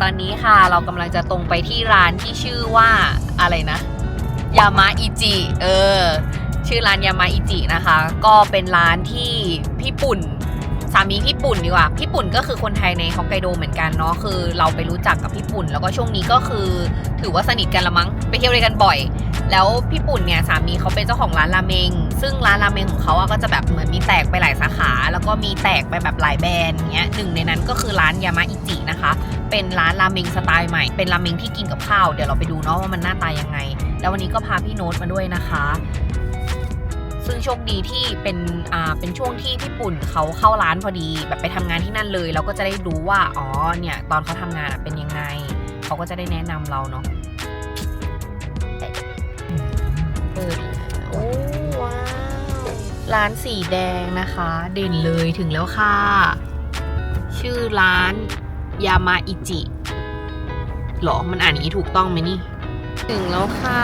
ตอนนี้ค่ะ เรากำลังจะตรงไปที่ร้านที่ชื่อว่าอะไรนะยามาอิจิเออ ชื่อร้านยามาอิจินะคะ ก็เป็นร้านที่พี่ปุ่นสามีพี่ปุ่นดีกว่าพี่ปุ่นก็คือคนไทยในฮอกไกโดเหมือนกันเนาะคือ เราไปรู้จักกับพี่ปุ่น แล้วก็ช่วงนี้ก็คือ ถือว่าสนิทกันละมั้งไปเที่ยวด้วยกันบ่อย แล้วพี่ปุ่นเนี่ยสามีเขาเป็นเจ้าของร้านราเมง ซึ่งร้านราเมงของเขาอะก็จะแบบเหมือนมีแตกไปหลายสาขา แล้วก็มีแตกไปแบบหลายแบรนด์อย่างเงี้ยหนึ่งในนั้นก็คือร้านยามาอิจินะคะ เป็นร้านราเมงสไตล์ใหม่ เป็นราเมงที่กินกับข้าว เดี๋ยวเราไปดูเนาะว่ามันหน้าตายังไง แล้ววันนี้ก็พาพี่โน้ตมาด้วยนะคะ ซึ่งโชคดีที่เป็นอ่าเป็นช่วงที่พี่ปุ่นเขาเข้าร้านพอดี แบบไปทำงานที่นั่นเลย เราก็จะได้รู้ว่า อ๋อ เนี่ย ตอนเขาทำงานเป็นยังไง เขาก็จะได้แนะนำเราเนาะ ร้านสีแดงนะคะ เด่นเลยถึงแล้วค่ะ ชื่อร้านยามาอิจิหรอ มันอ่านอย่างนี้ถูกต้องไหมนี่ ถึงแล้วค่ะ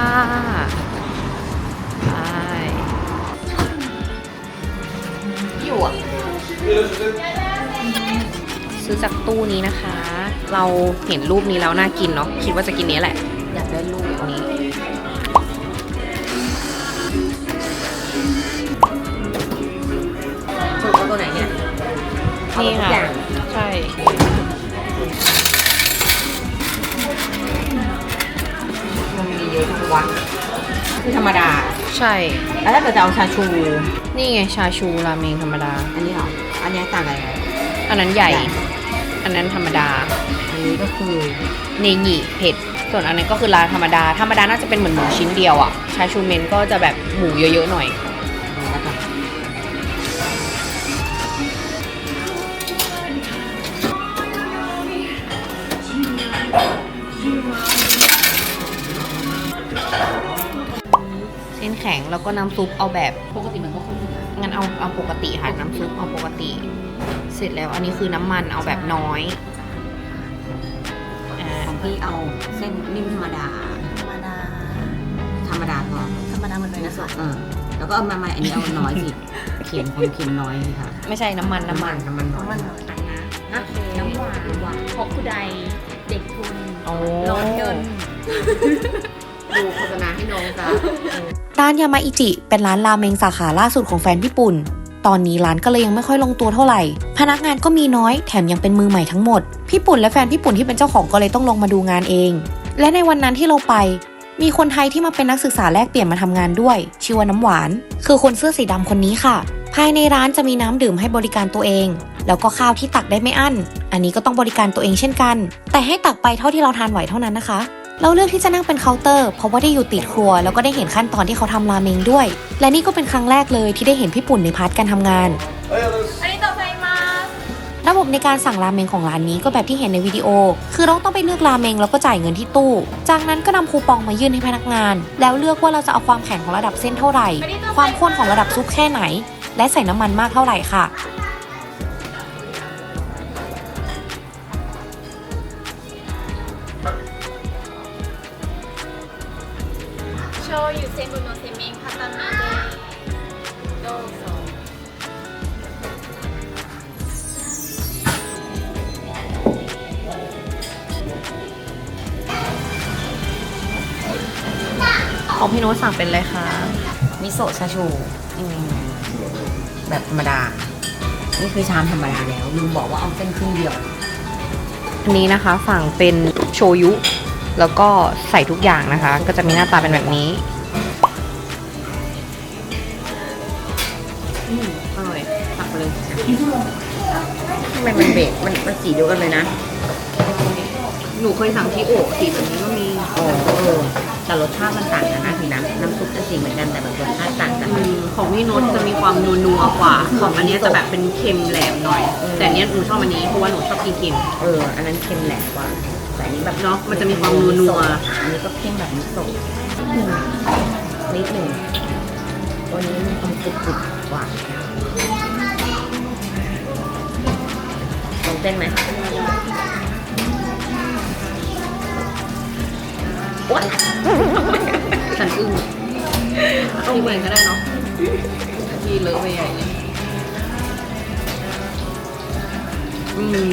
ไปอยู่อะซื้อจากตู้นี้นะคะ เราเห็นรูปนี้แล้วน่ากินเนาะ คิดว่าจะกินนี้แหละ อยากได้รูปนี้ เอาทุกอย่างใช่ มันมีเยอะทุกวันคือธรรมดา ใช่ แล้วถ้าเกิดจะเอาชาชู นี่ไงชาชูราเมงธรรมดา อันนี้เหรอ อันนี้ต่างอะไรไหมอันนั้นใหญ่ใหญ่ อันนั้นธรรมดา อันนี้ก็คือเนงิเผ็ด ส่วนอันนั้นก็คือร้านธรรมดา ธรรมดาน่าจะเป็นเหมือนหมูชิ้นเดียวอะชาชูเมนก็จะแบบหมูเยอะๆหน่อย เส้นแข็งแล้วก็น้ำซุปเอาแบบปกติมันก็ข้นอยู่นะงั้นเอาเอาปกติค่ะน้ำซุปเอาปกติ เสร็จแล้วอันนี้คือน้ำมันเอาแบบน้อยอ่าของพี่เอาเส้นนิ่มธรรมดา ธรรมดา ธรรมดาพอธรรมดาเหมือนเนื้อสดเออแล้วก็เอามาใหม่อันนี้เอาน้อยสิเค็มความเค็มน้อยค่ะ ไม่ใช่น้ำมันน้ำมันน้ำมันน้อยน้ำมันหน่อยอันนะฮะน้ำหวานหวานฮอกคุไดเด็กทุนโอ้ร้อนเงิน ดูโฆษณาให้น้องจ้ะร้านยามาอิจิ เป็นร้านราเมงสาขาล่าสุดของแฟนพี่ปุ่น ตอนนี้ร้านก็เลยยังไม่ค่อยลงตัวเท่าไหร่ พนักงานก็มีน้อย แถมยังเป็นมือใหม่ทั้งหมด พี่ปุ่นและแฟนพี่ปุ่นที่เป็นเจ้าของก็เลยต้องลงมาดูงานเอง และในวันนั้นที่เราไป มีคนไทยที่มาเป็นนักศึกษาแลกเปลี่ยนมาทำงานด้วย ชื่อว่าน้ำหวาน คือคนเสื้อสีดำคนนี้ค่ะ ภายในร้านจะมีน้ำดื่มให้บริการตัวเอง แล้วก็ข้าวที่ตักได้ไม่อั้น อันนี้ก็ต้องบริการตัวเองเช่นกัน แต่ให้ตักไปเท่าที่เราทานไหวเท่านั้นนะคะ เราเลือกที่จะนั่งเป็นเคาน์เตอร์เพราะว่าได้อยู่ติดครัว แล้วก็ได้เห็นขั้นตอนที่เขาทำราเมงด้วย และนี่ก็เป็นครั้งแรกเลยที่ได้เห็นพี่ปุ่นในพาร์ทการทำงานอันนี้ต่อไปมาระบบในการสั่งราเมงของร้านนี้ก็แบบที่เห็นในวิดีโอ คือเราต้องไปเลือกราเมงแล้วก็จ่ายเงินที่ตู้ จากนั้นก็นำคูปองมายื่นให้พนักงาน แล้วเลือกว่าเราจะเอาความแข็งของระดับเส้นเท่าไหร่ ความข้นของระดับซุปแค่ไหน และใส่น้ำมันมากเท่าไหร่ค่ะ ของพี่โน้ตสั่งเป็นอะไรคะ มิโซะชาชูอืมแบบธรรมดา นี่คือชามธรรมดาแล้วลืมบอกว่าเอาเส้นครึ่งเดียว อันนี้นะคะสั่งเป็นโชยุ แล้วก็ใส่ทุกอย่างนะคะ ก็จะมีหน้าตาเป็นแบบนี้อืมอร่อยตักไปเลยทำไมมันเบรกมันมันสีเดียวกันเลยนะ หนูเคยสั่งที่โอะสีแบบนี้ก็มี อ๋อเออ แต่รสชาติมันต่างกันนะถึงน้ำน้ำซุปจะสีเหมือนกันแต่แบบรสชาติต่างกัน อืมของพี่โน้ตจะมีความนัวๆกว่า ของอันเนี้ยจะแบบเป็นเค็มแหลมหน่อย อืม แต่อันเนี้ยหนูชอบอันนี้เพราะว่าหนูชอบกินเค็ม เออ อันนั้นเค็มแหลกกว่า แต่อันนี้แบบเนาะมันจะมีความนัวๆ อันนี้ก็เค็มแบบมิโซะนิดหนึ่งตัวนี้มีความกรุบๆกว่าลองเต้นไหม ฉันอึ้งต้องเหมือนก็ได้เนาะพี่เลอะไปใหญ่เลยอืม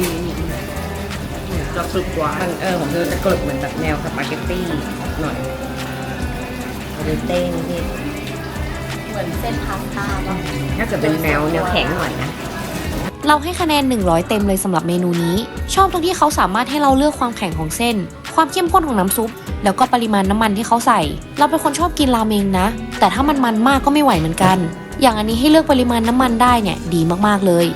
จะสุดกว่ามันเออผมดูจะกรึบเหมือนแบบแนวสปาเกตตี้หน่อยหรือเต้นที่เหมือนเส้นพาสต้าป่ะถ้าเกิดเป็นแนวแนวแข็งหน่อยนะเราให้คะแนน 100 เต็มเลยสำหรับเมนูนี้ ชอบตรงที่เขาสามารถให้เราเลือกความแข็งของเส้น ความเข้มข้นของน้ำซุป แล้วก็ปริมาณน้ำมันที่เขาใส่ เราเป็นคนชอบกินราเมงนะ แต่ถ้ามันมันมากก็ไม่ไหวเหมือนกัน อย่างอันนี้ให้เลือกปริมาณน้ำมันได้เนี่ยดีมากๆเลย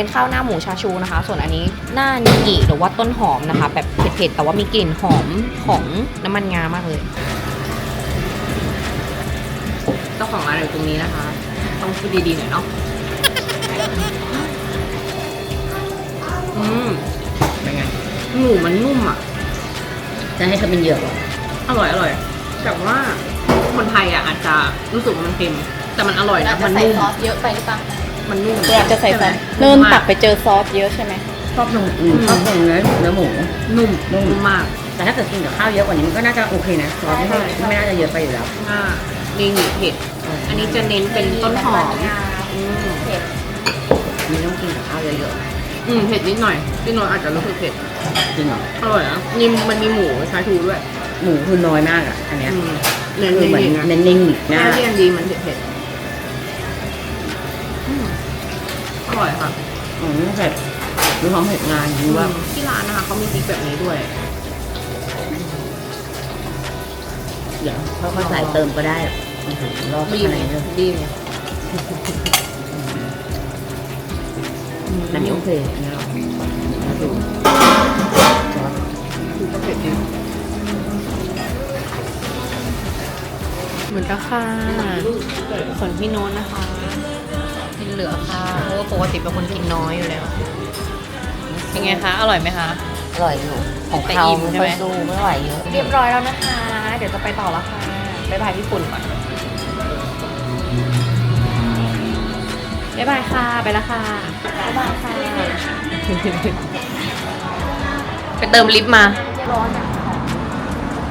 เป็นข้าวหน้าหมูชาชูนะคะ ส่วนอันนี้หน้านิกิหรือว่าต้นหอมนะคะ แบบเผ็ดๆ แต่ว่ามีกลิ่นหอมของน้ำมันงามากเลย ของร้านอยู่ตรงนี้นะคะ ต้องพูดดีๆหน่อยเนาะอืมเป็นไงหมูมันนุ่มอะ จะให้เธอเป็นเหยื่อเหรออร่อยอร่อยแต่ว่าคนไทยอะอาจจะรู้สึกว่ามันเค็ม แต่มันอร่อยเรานะจะมันใส่นุ่มซอสเยอะไปหรือเปล่ามันนุ่มเราจะใส่ซอสเริ่มตักไปเจอซอสเยอะใช่ไหมชอบตรงอืมชอบตรงเนื้อเนื้อหมู นุ่มนุ่มนุ่มมากแต่ถ้าเกิดกินกับข้าวเยอะกว่านี้มันก็น่าจะโอเคนะซอสไม่ใช่ไม่น่าจะเยอะไปอยู่แล้วอ่า มีหมูเผ็ด อันนี้จะเน้นเป็นต้นหอม อืมเผ็ดมันต้องกินกับข้าวเยอะอืมเผ็ดนิดหน่อยพี่น้อยอาจจะรู้สึกเผ็ดๆจริงเหรออร่อยนะนี่มันมีหมูชาชูด้วยหมูคือน้อยมากอะอันเนี้ยอืมเน้นคือเหมือนๆนะเน้นนิ่งๆแม่นะเรียนดีมันเผ็ดๆอืมอร่อยค่ะ อืมเผ็ดดูความเผ็ดงานดูว่า ที่ร้านนะคะเขามีพริกแบบนี้ด้วย เดี๋ยวเขาก็ใส่เติมก็ได้ รอบดีข้างไหมในเลยดีไหมอันนี้โอเคอันนี้เราเราดูซอสก็เผ็ดดีเหมือนกันค่ะส่วนพี่โน้นนะคะกินเหลือค่ะเพราะว่าปกติเป็นคนกินน้อยอยู่แล้วเป็นไงคะอร่อยไหมคะอร่อยอยู่ของแต่เขาอิ่มไม่ใช่ค่ไหอมยสู้ไม่ไหวเยอะเรียบร้อยแล้วนะคะ เดี๋ยวจะไปต่อแล้วค่ะบ๊ายบายพี่ปุ่นก่อน บ๊ายบายค่ะ ไปแล้วค่ะ บ๊ายบายค่ะ ไปเติมลิฟต์มา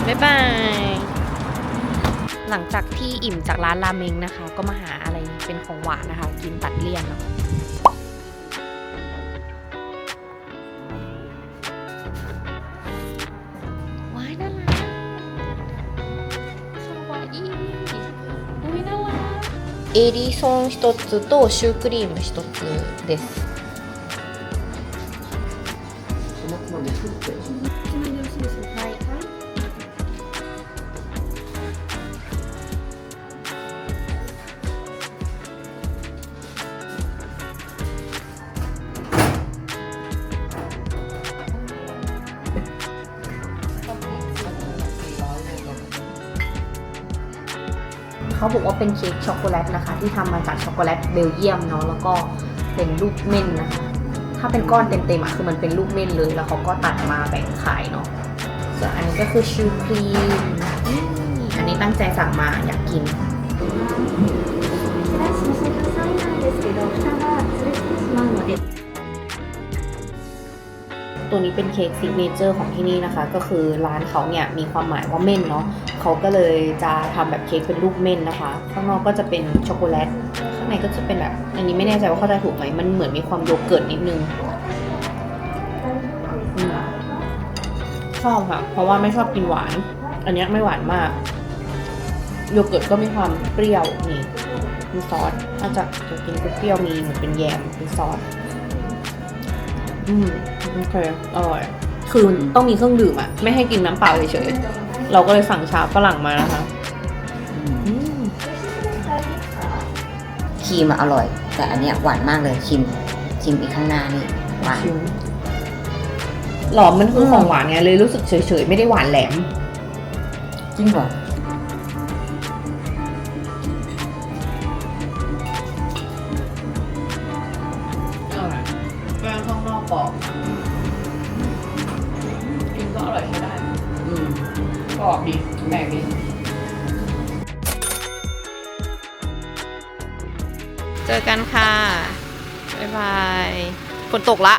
บ๊ายบาย หลังจากที่อิ่มจากร้านราเมงนะคะ ก็มาหาอะไรเป็นของหวานนะคะ กินตัดเลี่ยนเนาะ エリソン一つとシュークリーム一つです。はい เขาบอกว่าเป็นเค้กช็อกโกแลตนะคะ ที่ทำมาจากช็อกโกแลตเบลเยียมเนาะแล้วก็เป็นลูกเม่นนะคะถ้าเป็นก้อนเต็มๆอะคือมันเป็นลูกเม่นเลยแล้วเขาก็ตัดมาแบ่งขายเนาะส่วนอันนี้ก็คือชูครีมอันนี้ตั้งใจสั่งมาอยากกิน ตัวนี้เป็นเค้กซิกเนเจอร์ของที่นี่นะคะ ก็คือร้านเขาเนี่ยมีความหมายว่าเม่นเนาะเขาก็เลยจะทำแบบเค้กเป็นรูปเม่นนะคะ ข้างนอกก็จะเป็นช็อกโกแลตข้างในก็จะเป็นแบบอันนี้ไม่แน่ใจว่าเข้าใจถูกไหมมันเหมือนมีความโยเกิร์ตนิดนึงชอบค่ะ เพราะว่าไม่ชอบกินหวาน อันนี้ไม่หวานมากโยเกิร์ตก็มีความเปรี้ยวนี่มีซอสอาจจะจะกินเปรี้ยวมีเหมือนเป็นแยมเป็นซอสอืม โอเค อร่อย คือต้องมีเครื่องดื่มอะไม่ให้กินน้ำเปล่าเฉยๆ เราก็เลยสั่งชาฝรั่งมานะคะอืมครีมอะอร่อย แต่อันเนี้ยหวานมากเลยชิมชิมอีกข้างหน้านี่หวานชิมหลอมมันคือของหวานไงเลยรู้สึกเฉยๆ ไม่ได้หวานแหลม จริงเหรออ ออกดีแปลกดีเจอกันค่ะ บ๊ายบายฝนตกละ